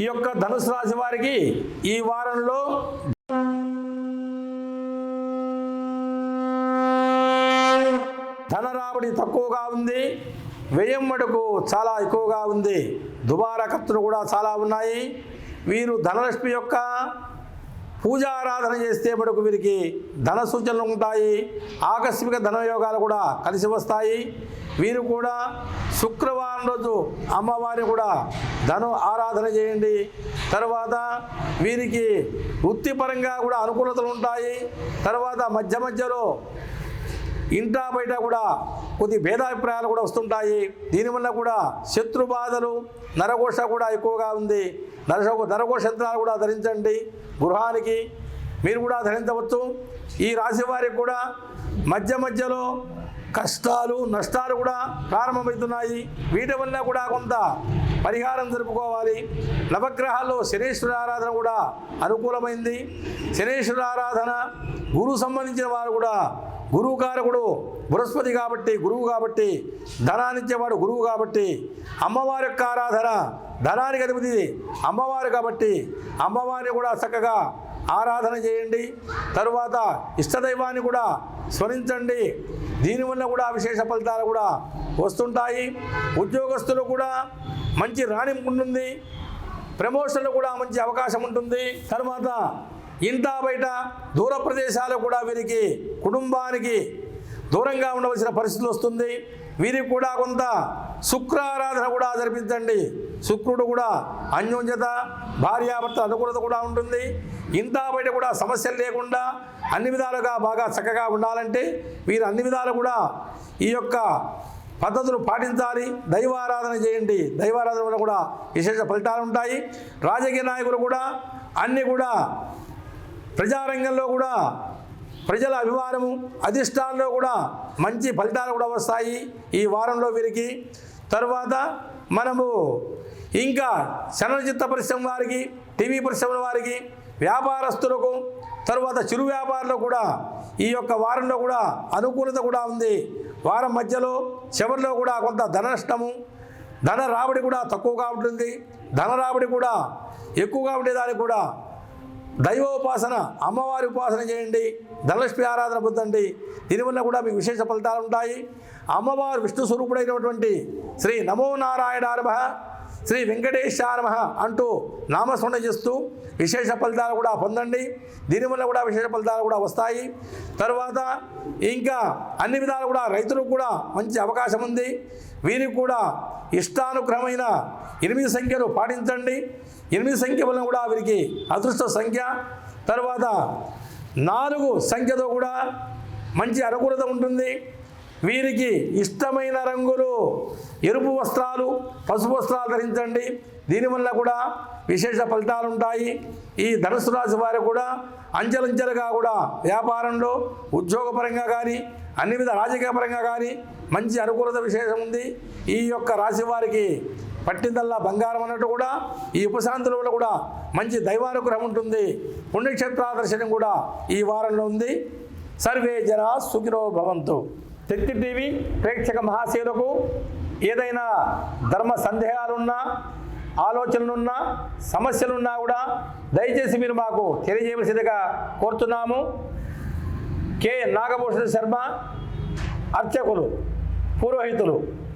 ఈ యొక్క ధనుసు రాశి వారికి ఈ వారంలో ధన రాబడి తక్కువగా ఉంది. వ్యయం మటుకు చాలా ఎక్కువగా ఉంది. దుబారా ఖర్చులు కూడా చాలా ఉన్నాయి. వీరు ధనలక్ష్మి యొక్క పూజారాధన చేస్తే మటుకు వీరికి ధన సూచనలు ఉంటాయి. ఆకస్మిక ధనయోగాలు కూడా కలిసి వస్తాయి. వీరు కూడా శుక్రవారం రోజు అమ్మవారిని కూడా ధను ఆరాధన చేయండి. తర్వాత వీరికి వృత్తిపరంగా కూడా అనుకూలతలు ఉంటాయి. తర్వాత మధ్య మధ్యలో ఇంటా బయట కూడా కొద్ది భేదాభిప్రాయాలు కూడా వస్తుంటాయి. దీనివల్ల కూడా శత్రు బాధలు నరఘోష కూడా ఎక్కువగా ఉంది. నరస నరఘోష యంత్రాలు కూడా ధరించండి. గృహానికి మీరు కూడా ధరించవచ్చు. ఈ రాశి వారికి కూడా మధ్య మధ్యలో కష్టాలు నష్టాలు కూడా ప్రారంభమవుతున్నాయి. వీటి వల్ల కూడా కొంత పరిహారం జరుపుకోవాలి. నవగ్రహాల్లో శనేశ్వర ఆరాధన కూడా అనుకూలమైంది. శనేశ్వర ఆరాధన గురువు సంబంధించిన వారు కూడా గురువు కారకుడు బృహస్పతి కాబట్టి గురువు కాబట్టి ధనాన్నిచ్చేవాడు గురువు కాబట్టి అమ్మవారి యొక్క ఆరాధన ధనానికి అధిపతి అమ్మవారు కాబట్టి అమ్మవారిని కూడా చక్కగా ఆరాధన చేయండి. తరువాత ఇష్టదైవాన్ని కూడా స్మరించండి. దీనివల్ల కూడా విశేష ఫలితాలు కూడా వస్తుంటాయి. ఉద్యోగస్తులు కూడా మంచి రాణింపు ఉంటుంది ప్రమోషన్లు కూడా మంచి అవకాశం ఉంటుంది. తర్వాత ఇంటా బయట దూర ప్రదేశాలు కూడా వీరికి కుటుంబానికి దూరంగా ఉండవలసిన పరిస్థితులు వస్తుంది. వీరికి కూడా కొంత శుక్రారాధన కూడా జరిపించండి. శుక్రుడు కూడా అన్యోన్యత భార్యాభర్త అనుకూలత కూడా ఉంటుంది. ఇంత బయట కూడా సమస్యలు లేకుండా అన్ని విధాలుగా బాగా చక్కగా ఉండాలంటే వీరు అన్ని విధాలు కూడా ఈ యొక్క పద్ధతులు పాటించాలి. దైవారాధన చేయండి. దైవారాధన వల్ల కూడా విశేష ఫలితాలు ఉంటాయి. రాజకీయ నాయకులు కూడా అన్నీ కూడా ప్రజారంగంలో కూడా ప్రజల అభిమానము అధిష్టానంలో కూడా మంచి ఫలితాలు కూడా వస్తాయి ఈ వారంలో వీరికి. తర్వాత మనము ఇంకా చలనచిత్ర పరిశ్రమ వారికి టీవీ పరిశ్రమల వారికి వ్యాపారస్తులకు తర్వాత చిరు వ్యాపారులకు కూడా ఈ యొక్క వారంలో కూడా అనుకూలత కూడా ఉంది. వారం మధ్యలో చివరిలో కూడా కొంత ధన నష్టము ధన రాబడి కూడా తక్కువగా ఉంటుంది. ధన రాబడి కూడా ఎక్కువగా ఉండేదానికి కూడా దైవోపాసన అమ్మవారి ఉపాసన చేయండి ధనలక్ష్మి ఆరాధన పొందండి. దీనివల్ల కూడా మీకు విశేష ఫలితాలు ఉంటాయి. అమ్మవారు విష్ణు స్వరూపుడైనటువంటి శ్రీ నమో నారాయణ శ్రీ వెంకటేశాయ నమః అంటూ నామస్మరణ చేస్తూ విశేష ఫలితాలు కూడా పొందండి. దీనివల్ల కూడా విశేష ఫలితాలు కూడా వస్తాయి. తర్వాత ఇంకా అన్ని విధాలు కూడా రైతులకు కూడా మంచి అవకాశం ఉంది. వీరికి కూడా ఇష్టానుగ్రహమైన ఎనిమిది సంఖ్యలు పాటించండి. ఎనిమిది సంఖ్య వలన కూడా వీరికి అదృష్ట సంఖ్య. తర్వాత నాలుగు సంఖ్యతో కూడా మంచి అనుకూలత ఉంటుంది. వీరికి ఇష్టమైన రంగులు ఎరుపు వస్త్రాలు పసుపు వస్త్రాలు ధరించండి. దీనివల్ల కూడా విశేష ఫలితాలు ఉంటాయి. ఈ ధనుసు రాశి వారు కూడా అంచెలంచెలుగా కూడా వ్యాపారంలో ఉద్యోగపరంగా కానీ అన్ని విధ రాజకీయ పరంగా కానీ మంచి అనుకూలత విశేషం ఉంది. ఈ యొక్క రాశి వారికి పట్టిందల్లా బంగారం అన్నట్టు కూడా ఈ ఉపశాంతుల వల్ల కూడా మంచి దైవానుగ్రహం ఉంటుంది. పుణ్యక్షేత్రాదర్శనం కూడా ఈ వారంలో ఉంది. సర్వే జన సుఖినో భవంతు. శక్తి టీవీ ప్రేక్షక మహాశీలకు ఏదైనా ధర్మ సందేహాలున్నా ఆలోచనలున్నా సమస్యలున్నా కూడా దయచేసి మీరు మాకు తెలియజేయవలసిందిగా కోరుతున్నాము. కె. నాగభూషణ శర్మ అర్చకులు పురోహితులు.